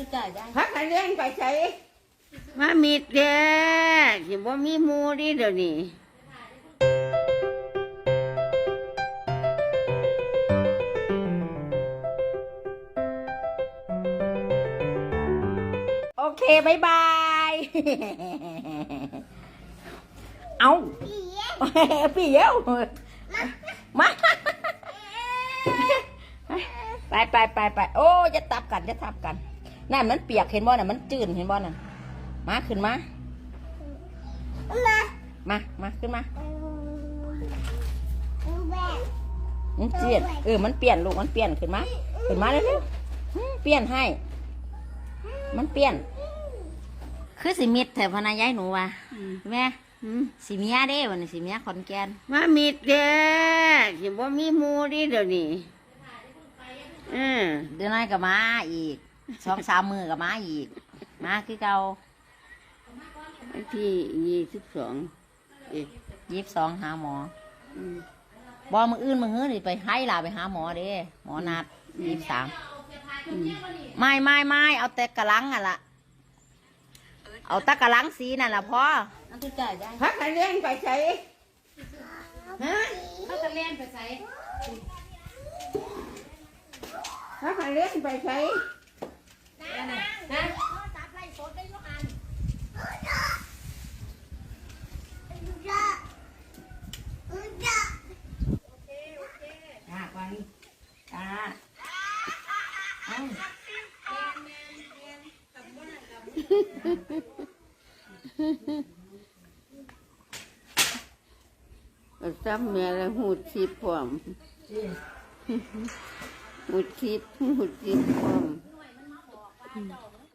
คือจ่ายได้พักให้เลี้ยงไปใช้มามีดแกสิบ่มีหมูดิเดี๋ยวนี้โอเคบายบาย เอาพี่เย้วมา ไปไปไปไปโอ้จะตับกันจะทับกัน นั่นมันเปียกเห็นบ่น่ะมันจืดเห็นบ่น่ะมาขึ้นมามามาขึ้นมามันเปลี่ยนเออมันเปลี่ยนลูกมันเปลี่ยนขึ้นมาขึ้นมาเร็วๆอืมเปลี่ยนให้ มันเปลี่ยน คือสิมิดแถวพนายายหนูว่ะอืมแม่อืมสิเมียเด้วันนี้สิเมียขอนแก่นมามีดแกสิบ่มีหมูดิเดี๋ยวนี้เออเดือนน้อยก็มาอีก สองสามมือก็มาอีก มาคือเก่าวันที่ยี่สิบสองเอ๊ะยี่สิบสองหาหมออืมบอมืออื่นมือฮื้อนี่ไปให้ลาไปหาหมอเด้หมอนัดยี่สิบสามอืมไม่ไม่ไม่เอาแต่กระลังอะละเอาแตะกระลังสีนั่นละพ่อคือจ่ายได้พักให้เลี้ยงไปใช้ฮะเขาจะเล่นไปใส่ พักให้เลี้ยงไปใช้ นะ จ้าก่อนจ้าเอา ก็ ซ้ำแม่แล้วหูดชิบพร้อมหูดชิบหูดชิบพร้อม